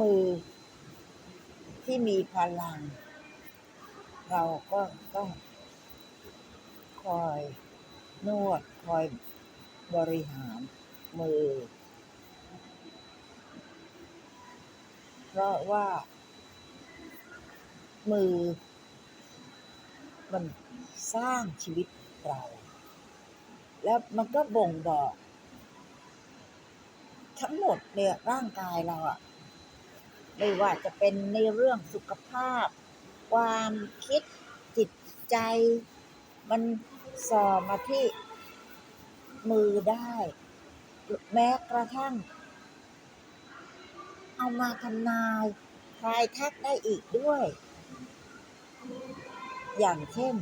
มือ ที่มีพลัง เราก็ต้อง คอยนวดคอยบริหารมือ เพราะว่า มือ มันสร้างชีวิตเรา แล้วมันก็บ่งบอก ทั้งหมดเนี่ยร่างกายเราอะ ไม่ว่าจะเป็นในเรื่องสุขภาพ ความคิดจิตใจ มันสอบมาที่มือได้ แม้กระทั่ง เอามาทำนายทายทักได้อีกด้วย อย่างเช่น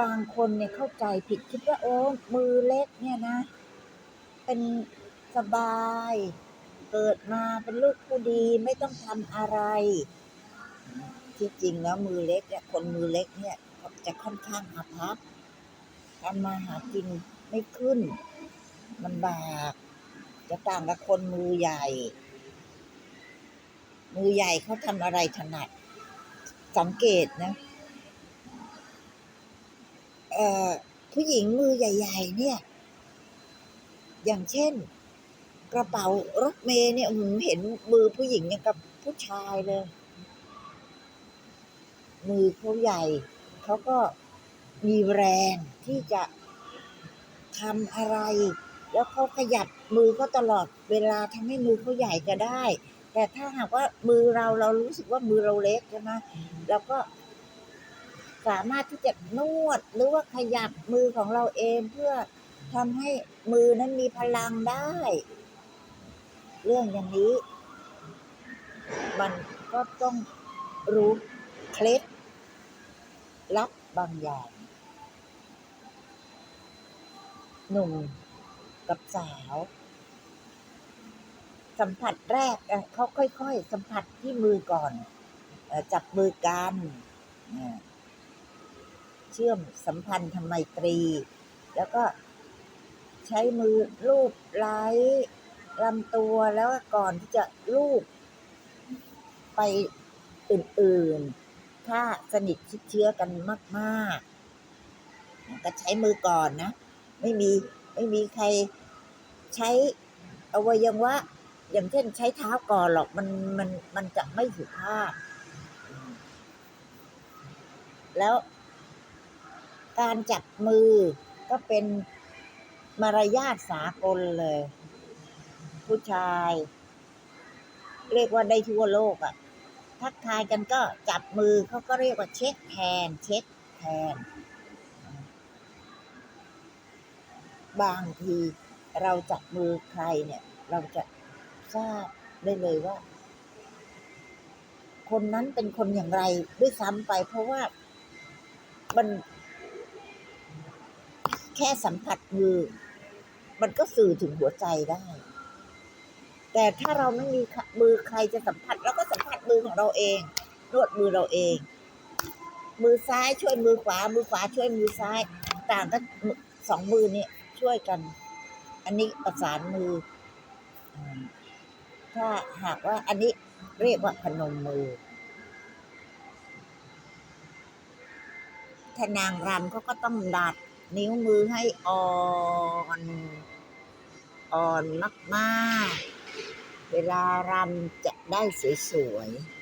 บางคนเนี่ยเข้าใจผิดคิดว่าโอ้มือเล็กเนี่ยนะ เป็นสบาย เกิดมาเป็นลูกผู้ดีไม่ต้องทำอะไร ที่จริงแล้วมือเล็กเนี่ยคนมือเล็กเนี่ยจะค่อนข้างอาภัพทำมาหากินไม่ขึ้นมันบาก จะต่างกับคนมือใหญ่ มือใหญ่เขาทำอะไรถนัด สังเกตนะผู้หญิงมือใหญ่ ๆ เนี่ย อย่างเช่น กระเป๋ารถเมย์เนี่ยหเห็นมือผู้หญิงอย่างกับผู้ชายเลย มือเขาใหญ่ เขาก็มีแรงที่จะทำอะไร แล้วเขาขยับมือเขาตลอดเวลาทำให้มือเขาใหญ่จะได้ แต่ถ้าหากว่ามือเราเรารู้สึกว่ามือเราเล็กใช่ไหมเราก็สามารถที่จะนวดหรือว่าขยับมือของเราเองเพื่อทำให้มือนั้นมีพลังได้ เรื่องอย่างนี้ มันก็ต้องรู้เคล็ดลับบางอย่าง หนุ่มกับสาว สัมผัสแรกเขาค่อยๆ สัมผัสที่มือก่อน จับมือกัน เชื่อมสัมพันธ์ทำไมตรี แล้วก็ใช้มือลูบไล้ ลำตัวแล้วก่อนที่จะลูบไปอื่นๆ ถ้าสนิทชิดเชื้อกันมากๆ ก็ใช้มือก่อนนะ ไม่มีไม่มีใครใช้อวัยวะอย่างเช่นใช้เท้าก่อนหรอกมันมันมันจะไม่สุภาพ แล้วการจับมือก็เป็นมารยาทสากลเลย ผู้ชาย เรียกว่าได้ทั่วโลกอะ่ะ ทักทายกันก็จับมือเขาก็เรียกว่าเช็คแฮนเช็คแฮนบางทีเราจับมือใครเนี่ย เราจะทราบได้เลยว่า คนนั้นเป็นคนอย่างไรด้วยซ้ำไป เพราะว่ามันแค่สัมผัสมือ มันก็สื่อถึงหัวใจได้ แต่ถ้าเราไม่มีมือใครจะสัมผัสเราก็สัมผัสมือของเราเองนวดมือเราเอง มือซ้ายช่วยมือขวา มือขวาช่วยมือซ้าย ต่างกันสองมือนี่ช่วยกัน อันนี้ประสานมือ ถ้าหากว่าอันนี้เรียกว่าพนมมือถ้านางรำเขาก็ต้องดัดนิ้วมือให้อ่อน อ่อนมากๆ เวลารำจะได้สวยๆ